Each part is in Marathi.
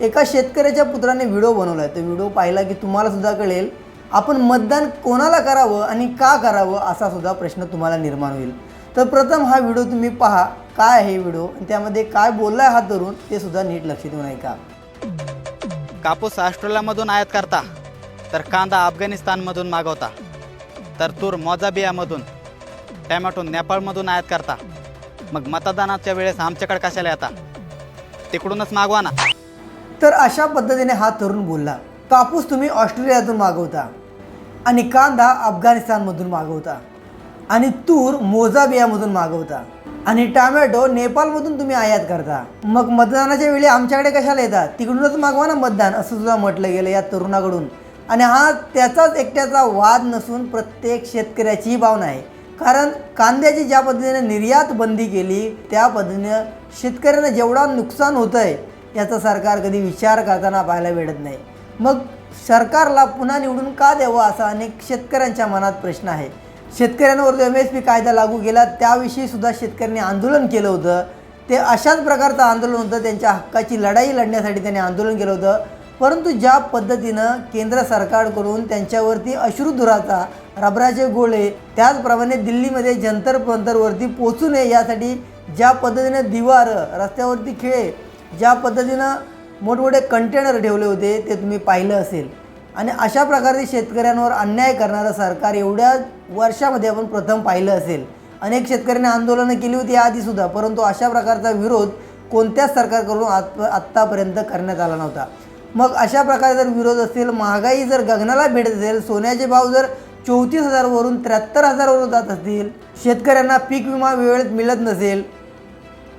एका शेतकऱ्याच्या पुत्राने व्हिडिओ बनवला आहे तो व्हिडिओ पाहिला की तुम्हाला सुद्धा कळेल आपण मतदान कोणाला करावं आणि का करावं असा सुद्धा प्रश्न तुम्हाला निर्माण होईल. तर प्रथम हा व्हिडिओ तुम्ही पहा काय आहे व्हिडिओ आणि त्यामध्ये काय बोललाय हा तरुण ते सुद्धा नीट लक्ष देऊन ऐका. कापूस ऑस्ट्रेलियामधून आयात करता तर कांदा अफगाणिस्तानमधून मागवता तर तूर मोजाबियामधून टॅमॅटो नेपाळमधून आयात करता. मग मतदानाच्या वेळेस आमच्याकडे कशाला येता? तिकडूनच मागवा ना. तर अशा पद्धतीने हा तरुण बोलला कापूस तुम्ही ऑस्ट्रेलियातून मागवता आणि कांदा अफगाणिस्तानमधून मागवता आणि तूर मोजाबियामधून मागवता आणि टॅमॅटो नेपाळमधून तुम्ही आयात करता. मग मतदानाच्या वेळी आमच्याकडे कशाला येतात? तिकडूनच मागवा ना मतदान असं सुद्धा म्हटलं गेलं या तरुणाकडून. आणि हा त्याचाच एकट्याचा वाद नसून प्रत्येक शेतकऱ्याची ही भावना आहे. कारण कांद्याची ज्या पद्धतीने निर्यात बंदी केली त्या पद्धतीनं शेतकऱ्यांना जेवढा नुकसान होतं आहे याचा सरकार कधी विचार करताना पाहायला भेटत नाही. मग सरकारला पुन्हा निवडून का द्यावं असा अनेक शेतकऱ्यांच्या मनात प्रश्न आहे. शेतकऱ्यांवर एम एस पी कायदा लागू केला त्याविषयी सुद्धा शेतकऱ्यांनी आंदोलन केलं होतं. ते अशाच प्रकारचं आंदोलन होतं त्यांच्या हक्काची लढाई लढण्यासाठी त्यांनी आंदोलन केलं होतं. परंतु ज्या पद्धतीनं केंद्र सरकारकडून त्यांच्यावरती अश्रुधुराचा रबराचे गोळे त्याचप्रमाणे दिल्लीमध्ये जंतर पंतरवरती पोचू नये यासाठी ज्या पद्धतीने दिवार रस्त्यावरती खेळे ज्या पद्धतीनं मोठमोठे कंटेनर ठेवले होते ते तुम्ही पाहिलं असेल. आणि अशा प्रकारे शेतकऱ्यांवर अन्याय करणारं सरकार एवढ्या वर्षामध्ये आपण प्रथम पाहिलं असेल. अनेक शेतकऱ्यांनी आंदोलनं केली होती आधीसुद्धा परंतु अशा प्रकारचा विरोध कोणत्याच सरकारकडून आत आत्तापर्यंत करण्यात आला नव्हता. मग अशा प्रकारे जर विरोध असेल महागाई जर गगनाला भेटत असेल सोन्याचे भाव जर चौतीस हजारवरून त्र्याहत्तर हजारवरून जात असतील शेतकऱ्यांना पीक विमा वेळेत मिळत नसेल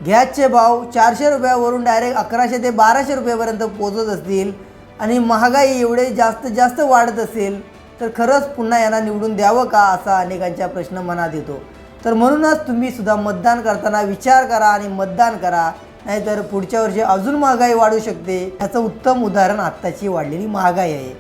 गॅसचे भाव चारशे रुपयावरून डायरेक्ट अकराशे ते बाराशे रुपयापर्यंत पोचत असतील आणि महागाई एवढे जास्त जास्त वाढत असेल तर खरंच पुन्हा यांना निवडून द्यावं का असा अनेकांच्या प्रश्न मनात येतो. तर म्हणूनच तुम्ही सुद्धा मतदान करताना विचार करा आणि मतदान करा नाहीतर पुढच्या वर्षी अजून महागाई वाढू शकते. ह्याचं उत्तम उदाहरण आत्ताची वाढलेली महागाई आहे.